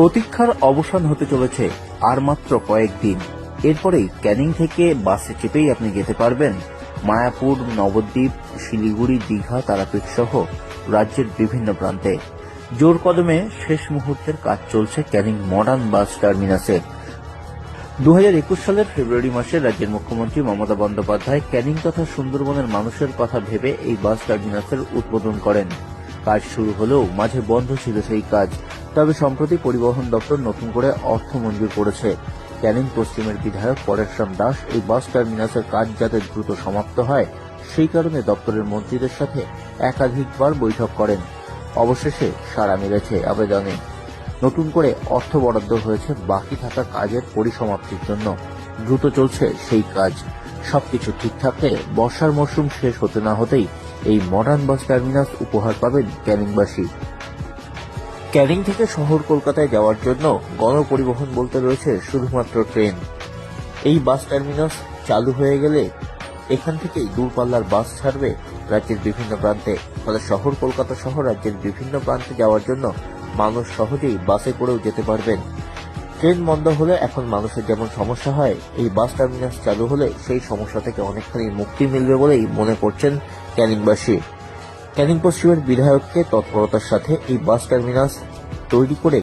প্রতীক্ষার অবসান হতে চলেছে আর মাত্র কয়েকদিন এরপরেই ক্যানিং থেকে বাসে চেপেই আপনি যেতে পারবেন। মায়াপুর, নবদ্বীপ, শিলিগুড়ি, দীঘা, তারাপীঠ সহ রাজ্যের বিভিন্ন প্রান্তে। জোর কদমে শেষ মুহূর্তের কাজ চলছে ক্যানিং মডার্ন বাস টার্মিনাসে। দু হাজার একুশ সালের ফেব্রুয়ারি মাসে রাজ্যের মুখ্যমন্ত্রী মমতা বন্দ্যোপাধ্যায় ক্যানিং তথা সুন্দরবনের মানুষের কথা ভেবে এই বাস টার্মিনাসের উদ্বোধন করেন। কাজ শুরু হলেও মাঝে বন্ধ ছিল সেই কাজ। তবে সম্প্রতি পরিবহন দপ্তর নতুন করে অর্থ মঞ্জুর করেছে। ক্যানিং পশ্চিমের বিধায়ক পরেশরাম দাস এই বাস টার্মিনাসের কাজ যাতে দ্রুত সমাপ্ত হয়, সেই কারণে দপ্তরের মন্ত্রীদের সাথে একাধিকবার বৈঠক করেন। অবশেষে সাড়া মিলেছে আবেদনে। নতুন করে অর্থ বরাদ্দ হয়েছে বাকি থাকা কাজের পরিসমাপ্তির জন্য। দ্রুত চলছে সেই কাজ। সবকিছু ঠিক থাকলে বর্ষার মরশুম শেষ হতে না হতেই এই মডার্ন বাস টার্মিনাস উপহার পাবেন ক্যানিংবাসী। ক্যানিং থেকে শহর কলকাতায় যাওয়ার জন্য গণপরিবহন বলতে রয়েছে শুধুমাত্র ট্রেন। এই বাস টার্মিনাস চালু হয়ে গেলে এখান থেকেই দূরপাল্লার বাস ছাড়বে রাজ্যের বিভিন্ন প্রান্তে। ফলে শহর কলকাতা সহ রাজ্যের বিভিন্ন প্রান্তে যাওয়ার জন্য মানুষ সহজেই বাসে করেও যেতে পারবেন। ট্রেন বন্ধ হলে এখন মানুষের যেমন সমস্যা হয়, এই বাস টার্মিনাস চালু হলে সেই সমস্যা থেকে অনেকখানি মুক্তি মিলবে বলেই মনে করছেন ক্যানিংবাসী। ক্যানিং পশ্চিমের বিধায়ককে তৎপরতার সাথে এই বাস টার্মিনাস তৈরি করে